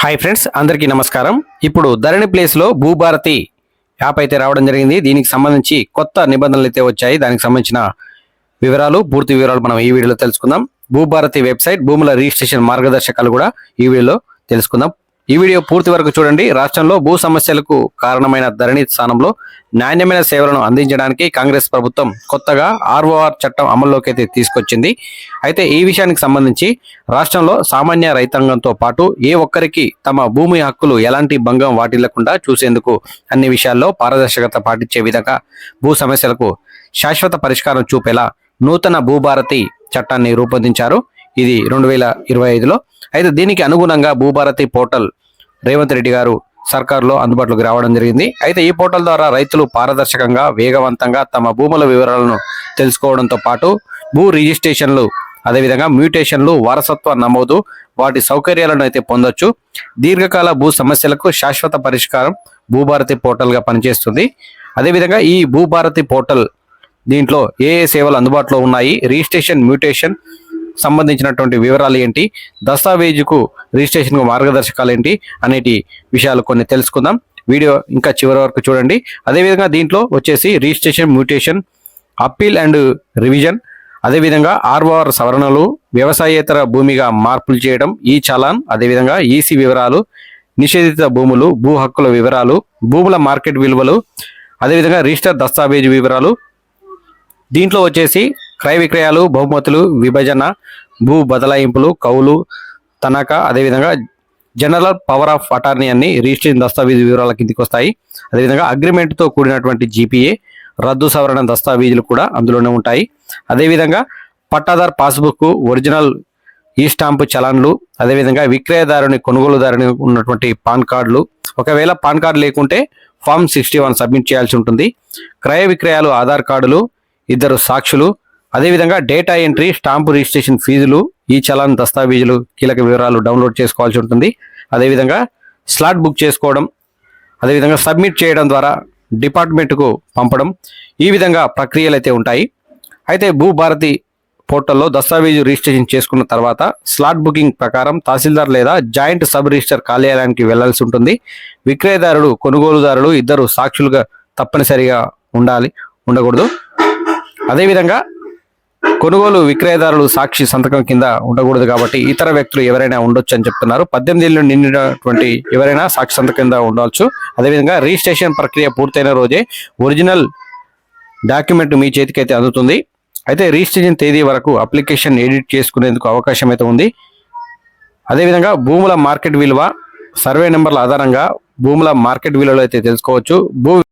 Hi friends అందరికీ నమస్కారం. ఇప్పుడు ధరణి ప్లేస్లో భూభారతి యాప్ అయితే రావడం జరిగింది. దీనికి సంబంధించి కొత్త నిబంధనలు అయితే వచ్చాయి. దానికి సంబంధించిన వివరాలు పూర్తి వివరాలు మనం ఈ వీడియోలో తెలుసుకుందాం. భూభారతి వెబ్సైట్ భూముల రిజిస్ట్రేషన్ మార్గదర్శకాలు కూడా ఈ వీడియోలో తెలుసుకుందాం. ఈ వీడియో పూర్తి వరకు చూడండి. రాష్ట్రంలో భూ సమస్యలకు కారణమైన ధరణి స్థానంలో నాణ్యమైన సేవలను అందించడానికి కాంగ్రెస్ ప్రభుత్వం కొత్తగా ఆర్ఓఆర్ చట్టం అమల్లోకి అయితే తీసుకొచ్చింది. అయితే ఈ విషయానికి సంబంధించి రాష్ట్రంలో సామాన్య రైతాంగంతో పాటు ఏ ఒక్కరికి తమ భూమి హక్కులు ఎలాంటి భంగం వాటిల్లకుండా చూసేందుకు అన్ని విషయాల్లో పారదర్శకత పాటించే విధంగా భూ సమస్యలకు శాశ్వత పరిష్కారం చూపేలా నూతన భూభారతి చట్టాన్ని రూపొందించారు. ఇది రెండు వేల ఇరవై ఐదులో. అయితే దీనికి అనుగుణంగా భూభారతి పోర్టల్ రేవంత్ రెడ్డి గారు సర్కారులో అందుబాటులోకి రావడం జరిగింది. అయితే ఈ పోర్టల్ ద్వారా రైతులు పారదర్శకంగా వేగవంతంగా తమ భూముల వివరాలను తెలుసుకోవడంతో పాటు భూ రిజిస్ట్రేషన్లు అదేవిధంగా మ్యూటేషన్లు వారసత్వ నమోదు వాటి సౌకర్యాలను అయితే పొందొచ్చు. దీర్ఘకాల భూ సమస్యలకు శాశ్వత పరిష్కారం భూభారతి పోర్టల్గా పనిచేస్తుంది. అదేవిధంగా ఈ భూభారతి పోర్టల్ దీంట్లో ఏ ఏ సేవలు అందుబాటులో ఉన్నాయి? రిజిస్ట్రేషన్ మ్యూటేషన్ సంబంధించినటువంటి వివరాలు ఏంటి? దస్తావేజుకు రిజిస్ట్రేషన్కు మార్గదర్శకాలు ఏంటి అనేటి విషయాలు కొన్ని తెలుసుకుందాం. వీడియో ఇంకా చివరి వరకు చూడండి. అదేవిధంగా దీంట్లో వచ్చేసి registration mutation appeal and revision అదేవిధంగా ఆర్ఓఆర్ సవరణలు వ్యవసాయేతర భూమిగా మార్పులు చేయడం ఈ చలాన్ అదేవిధంగా ఈసీ వివరాలు నిషేధిత భూములు భూ హక్కుల వివరాలు భూముల మార్కెట్ విలువలు అదేవిధంగా రిజిస్టర్ దస్తావేజు వివరాలు. దీంట్లో వచ్చేసి క్రయ విక్రయాలు బహుమతులు విభజన భూ బదలాయింపులు కౌలు తనఖా అదేవిధంగా జనరల్ పవర్ ఆఫ్ అటార్నీ అన్ని రిజిస్ట్రేషన్ దస్తావేజు వివరాల కిందికి వస్తాయి. అదేవిధంగా అగ్రిమెంట్తో కూడినటువంటి జీపీఏ రద్దు సవరణ దస్తావేజులు కూడా అందులోనే ఉంటాయి. అదేవిధంగా పట్టాదార్ పాస్బుక్ ఒరిజినల్ ఈ స్టాంపు చలాన్లు అదేవిధంగా విక్రయదారుని కొనుగోలుదారుని ఉన్నటువంటి పాన్ కార్డులు. ఒకవేళ పాన్ కార్డు లేకుంటే ఫామ్ సిక్స్టీ వన్ సబ్మిట్ చేయాల్సి ఉంటుంది. క్రయ విక్రయాలు ఆధార్ కార్డులు ఇద్దరు సాక్షులు అదేవిధంగా డేటా ఎంట్రీ స్టాంపు రిజిస్ట్రేషన్ ఫీజులు ఈ చలాన్ దస్తావేజులు కీలక వివరాలు డౌన్లోడ్ చేసుకోవాల్సి ఉంటుంది. అదేవిధంగా స్లాట్ బుక్ చేసుకోవడం అదేవిధంగా సబ్మిట్ చేయడం ద్వారా డిపార్ట్మెంట్కు పంపడం ఈ విధంగా ప్రక్రియలు అయితే ఉంటాయి. అయితే భూభారతి పోర్టల్లో దస్తావేజు రిజిస్ట్రేషన్ చేసుకున్న తర్వాత స్లాట్ బుకింగ్ ప్రకారం తహసీల్దార్ లేదా జాయింట్ సబ్ రిజిస్టర్ కార్యాలయానికి వెళ్ళాల్సి ఉంటుంది. విక్రయదారుడు కొనుగోలుదారులు ఇద్దరు సాక్షులుగా తప్పనిసరిగా ఉండాలి ఉండకూడదు. అదేవిధంగా కొనుగోలు విక్రయదారులు సాక్షి సంతకం కింద ఉండకూడదు కాబట్టి ఇతర వ్యక్తులు ఎవరైనా ఉండొచ్చు అని చెప్తున్నారు. పద్దెనిమిది ఏళ్ళు నిండినటువంటి ఎవరైనా సాక్షి సంతకం కింద ఉండవచ్చు. అదేవిధంగా రిజిస్ట్రేషన్ ప్రక్రియ పూర్తయిన రోజే ఒరిజినల్ డాక్యుమెంట్ మీ చేతికి అయితే అందుతుంది. అయితే రిజిస్ట్రేషన్ తేదీ వరకు అప్లికేషన్ ఎడిట్ చేసుకునేందుకు అవకాశం అయితే ఉంది. అదేవిధంగా భూముల మార్కెట్ విలువ సర్వే నెంబర్ల ఆధారంగా భూముల మార్కెట్ విలువలు అయితే తెలుసుకోవచ్చు. భూ